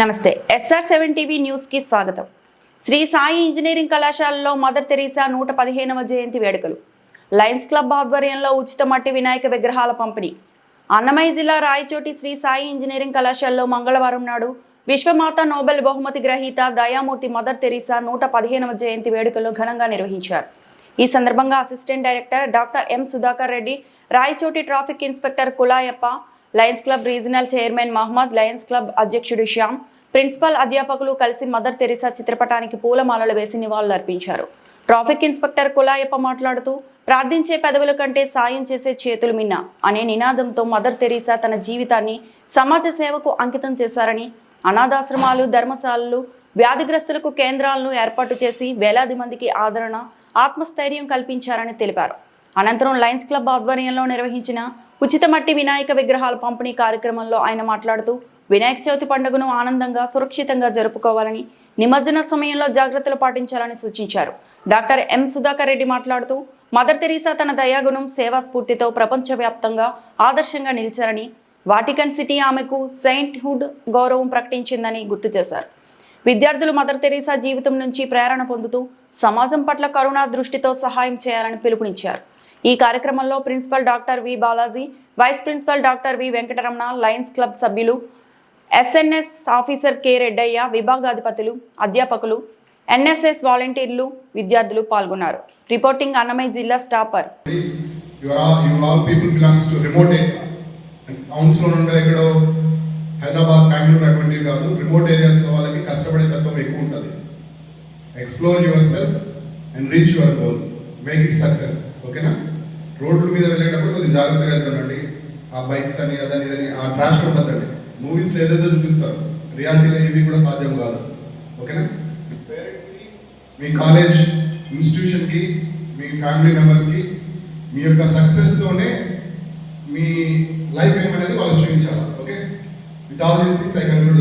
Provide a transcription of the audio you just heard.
నమస్తే SR seven TV న్యూస్కి స్వాగతం. శ్రీ సాయి ఇంజనీరింగ్ కళాశాలలో మదర్ తెరీసా నూట పదిహేనవ జయంతి వేడుకలు. లయన్స్ క్లబ్ ఆధ్వర్యంలో ఉచిత మట్టి వినాయక విగ్రహాల పంపిణీ. అన్నమయ్య జిల్లా రాయచోటి శ్రీ సాయి ఇంజనీరింగ్ కళాశాలలో మంగళవారం నాడు విశ్వమాత నోబెల్ బహుమతి గ్రహీత దయామూర్తి మదర్ తెరీసా నూట పదిహేనవ జయంతి వేడుకలు ఘనంగా నిర్వహించారు. ఈ సందర్భంగా assistant director doctor M Sudhakar Reddy Rayachoti traffic inspector Kulayappa Lions Club regional chairman Mohammed Lions Club అధ్యక్షుడు శ్యామ్ ప్రిన్సిపల్ అధ్యాపకులు కలిసి మదర్ తెరిసా చిత్రపటానికి పూలమాలలు వేసి నివాళులర్పించారు. ట్రాఫిక్ ఇన్స్పెక్టర్ కులాయప్ప మాట్లాడుతూ ప్రార్థించే పెదవుల కంటే సాయం చేసే చేతులు మిన్న అనే నినాదంతో మదర్ తెరీసా తన జీవితాన్ని సమాజ సేవకు అంకితం చేశారని అనాథాశ్రమాలు ధర్మశాలలు వ్యాధిగ్రస్తులకు కేంద్రాలను ఏర్పాటు చేసి వేలాది మందికి ఆదరణ ఆత్మస్థైర్యం కల్పించారని తెలిపారు. అనంతరం లయన్స్ క్లబ్ ఆధ్వర్యంలో నిర్వహించిన ఉచిత మట్టి వినాయక విగ్రహాల పంపిణీ కార్యక్రమంలో ఆయన మాట్లాడుతూ వినాయక చవితి పండుగను ఆనందంగా సురక్షితంగా జరుపుకోవాలని నిమజ్జన సమయంలో జాగ్రత్తలు పాటించాలని సూచించారు. డాక్టర్ ఎం సుధాకర్ రెడ్డి మాట్లాడుతూ మదర్ తెరీసా తన దయాగుణం సేవా స్ఫూర్తితో ప్రపంచవ్యాప్తంగా ఆదర్శంగా నిలిచారని వాటికన్ సిటీ ఆమెకు సెయింట్హుడ్ గౌరవం ప్రకటించిందని గుర్తు చేశారు. విద్యార్థులు మదర్ తెరీసా జీవితం నుంచి ప్రేరణ పొందుతూ సమాజం పట్ల కరుణా దృష్టితో సహాయం చేయాలని పిలుపునిచ్చారు. ఈ కార్యక్రమంలో principal doctor V Balaji vice principal doctor V Venkataramana Lions club సభ్యులు ఎస్ఎన్ఎస్ ఆఫీసర్ కె రెడ్డయ్య విభాగాధిపతులు అధ్యాపకులు ఎన్ఎస్ఎస్ వాలంటీర్లు విద్యార్థులు పాల్గొన్నారు. రిపోర్టింగ్ అన్నమయ్య జిల్లా స్టాపర్. You నుండి ఎక్కడో హైదరాబాద్ బెంగళూరు అటువంటివి కాదు రిమోట్ ఏరియాస్లో వాళ్ళకి కష్టపడే తత్వం ఎక్కువ ఉంటుంది. Explore yourself and reach your goal make it success ఓకేనా రోడ్ల మీద వెళ్ళేటప్పుడు కొద్దిగా జాగ్రత్తగా వెళ్తానండి ఆ బైక్స్ అని అదని ఇదని ఆ ట్రాష్ ఉంటుందండి మూవీస్లో ఏదేదో చూపిస్తారు రియాలిటీలో ఇవి కూడా సాధ్యం కాదు. ఓకేనా? పేరెంట్స్కి మీ కాలేజ్ ఇన్స్టిట్యూషన్కి మీ ఫ్యామిలీ మెంబర్స్కి మీ యొక్క సక్సెస్ తోనే మీ లైఫ్ ఏమనేది వాళ్ళు చూపించాలి. Okay? With all these things I conclude